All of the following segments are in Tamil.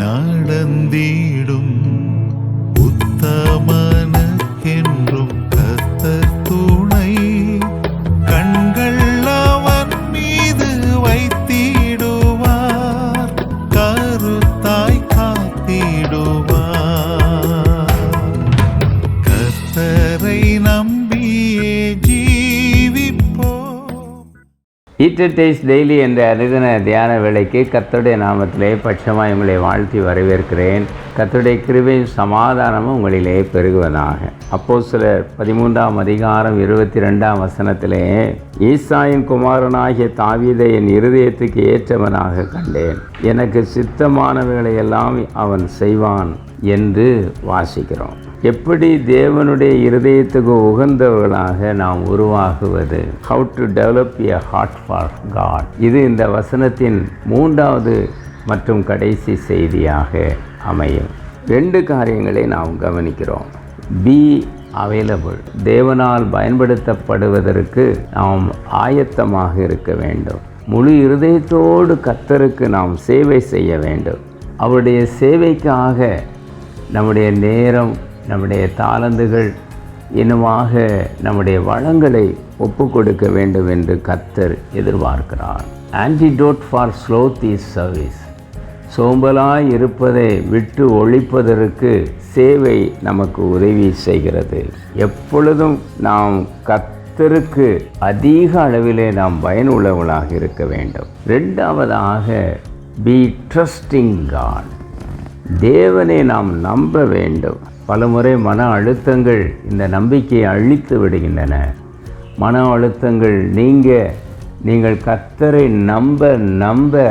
நடந்திடும் உத்தமனக்கென் ஈட்டர் டேஸ்ட் டெய்லி என்ற அரிதன தியான வேலைக்கு கர்த்தருடைய நாமத்திலே பட்சமாய் உங்களை வாழ்த்தி வரவேற்கிறேன். கர்த்தருடைய கிருபையும் சமாதானமும் உங்களிலே பெருகுவதாக. அப்போ சிலர் பதிமூன்றாம் அதிகாரம் இருபத்தி ரெண்டாம் வசனத்திலே ஈசாயின் குமாரனாகிய தாவீதை என் இருதயத்துக்கு ஏற்றவனாக கண்டேன். எனக்கு சித்தமானவைகளை எல்லாம் அவன் செய்வான் என்று வாசிக்கிறோம். எப்படி தேவனுடைய இருதயத்துக்கு உகந்தவர்களாக நாம் உருவாகுவது? How to develop a heart for God இது இந்த வசனத்தின் மூன்றாவது மற்றும் கடைசி செய்தியாக அமையும். ரெண்டு காரியங்களை நாம் கவனிக்கிறோம். பி அவைலபிள் தேவனால் பயன்படுத்தப்படுவதற்கு நாம் ஆயத்தமாக இருக்க வேண்டும். முழு இருதயத்தோடு கத்தருக்கு நாம் சேவை செய்ய வேண்டும். அவருடைய சேவைக்காக நம்முடைய நேரம் நம்முடைய தாளந்துகள் இனமாக நம்முடைய வளங்களை ஒப்பு கொடுக்க வேண்டும் என்று கத்தர் எதிர்பார்க்கிறார். Antidote for sloth is service சோம்பலாய் இருப்பதை விட்டு ஒழிப்பதற்கு சேவை நமக்கு உதவி செய்கிறது. எப்பொழுதும் நாம் கத்தருக்கு அதிக அளவிலே நாம் பயனுள்ளவளாக இருக்க வேண்டும். ரெண்டாவதாக பி ட்ரஸ்டிங் காட் தேவனை நாம் நம்ப வேண்டும். பலமுறை மன அழுத்தங்கள் இந்த நம்பிக்கையை அழித்து விடுகின்றன. மன அழுத்தங்கள் நீங்க நீங்கள் கத்தரை நம்ப நம்ப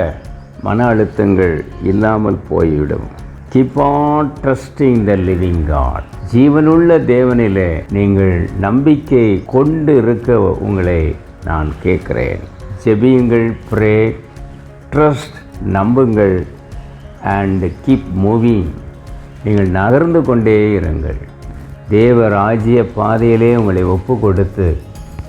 மன அழுத்தங்கள் இல்லாமல் போய்விடும். Keep on trusting the living God ஜீவனுள்ள தேவனிலே நீங்கள் நம்பிக்கை கொண்டு இருக்க உங்களை நான் கேட்குறேன். ஜெபியுங்கள் ப்ரே ட்ரஸ்ட் நம்புங்கள் அண்ட் கீப் மூவிங் நீங்கள் நகர்ந்து கொண்டே இருங்கள். தேவ ராஜ்ய பாதையிலே உங்களை ஒப்பு கொடுத்து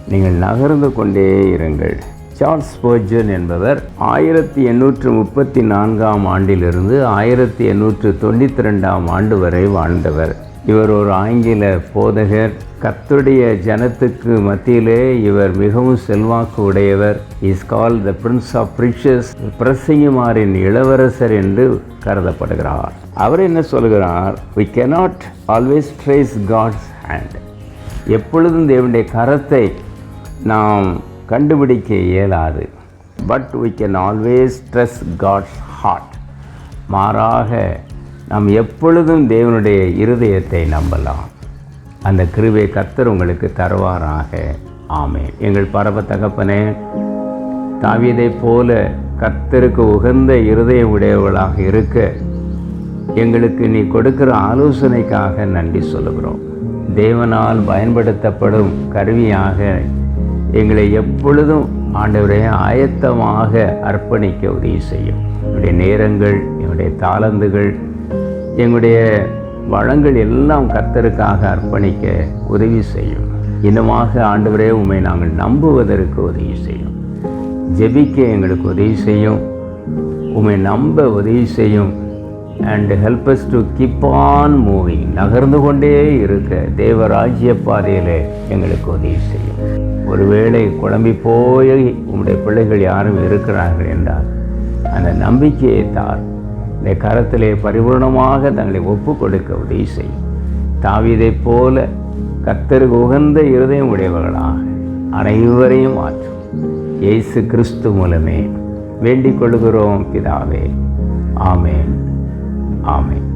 நீங்கள் நகர்ந்து கொண்டே இருங்கள். சார்ல்ஸ் பர்ஜன் என்பவர் ஆயிரத்தி எண்ணூற்று முப்பத்தி நான்காம் ஆண்டிலிருந்து ஆயிரத்தி எண்ணூற்று தொண்ணூற்றி ரெண்டாம் ஆண்டு வரை வாழ்ந்தவர். இவர் ஒரு ஆங்கில போதகர். கத்துடைய ஜனத்துக்கு மத்தியிலே இவர் மிகவும் செல்வாக்கு உடையவர். Is call the prince of preachers பிரசிங்குமாரின் இளவரசர் என்று கருதப்படுகிறார். அவர் என்ன சொல்கிறார்? We cannot always trace God's hand எப்பொழுதும் தேவனுடைய கரத்தை நாம் கண்டுபிடிக்க இயலாது. But we can always trust God's heart மாறாக நாம் எப்பொழுதும் தேவனுடைய இருதயத்தை நம்பலாம். அந்த கிருவை கத்தர் உங்களுக்கு தருவாராக. ஆமே எங்கள் பரப தகப்பனே தாவியதைப் போல கத்தருக்கு உகந்த இருதயம் உடையவர்களாக இருக்க எங்களுக்கு நீ கொடுக்கிற ஆலோசனைக்காக நன்றி சொல்லுகிறோம். தேவனால் பயன்படுத்தப்படும் கருவியாக எங்களை எப்பொழுதும் ஆண்டவரே ஆயத்தமாக அர்ப்பணிக்க உதவி செய்யும். என்னுடைய நேரங்கள் என்னுடைய தாளந்துகள் எங்களுடைய வளங்கள் எல்லாம் கர்த்தருக்காக அர்ப்பணிக்க உதவி செய்யும். இன்னமாக ஆண்டவரே உண்மை நாங்கள் நம்புவதற்கு உதவி செய்யும். ஜெபிக்க எங்களுக்கு உதவி செய்யும். உண்மை நம்ப உதவி செய்யும். And help us to keep on moving நகர்ந்து கொண்டே இருக்க தேவராஜ்ய பாதையில் எங்களுக்கு உதவி செய்யும். ஒருவேளை குழம்பி போய் உங்களுடைய பிள்ளைகள் யாரும் இருக்கிறார்கள் என்றால் அந்த நம்பிக்கையை தார். இந்த கரத்திலே பரிபூர்ணமாக தங்களை ஒப்பு கொடுக்க உதவி செய்யும் தாவிதைப் போல கத்தருக்கு உகந்த இருதயம் உடையவர்களாக அனைவரையும் மாற்றும் இயேசு கிறிஸ்து மூலமே வேண்டிக் கொள்கிறோம் பிதாவே. ஆமேன். ஆமேன்.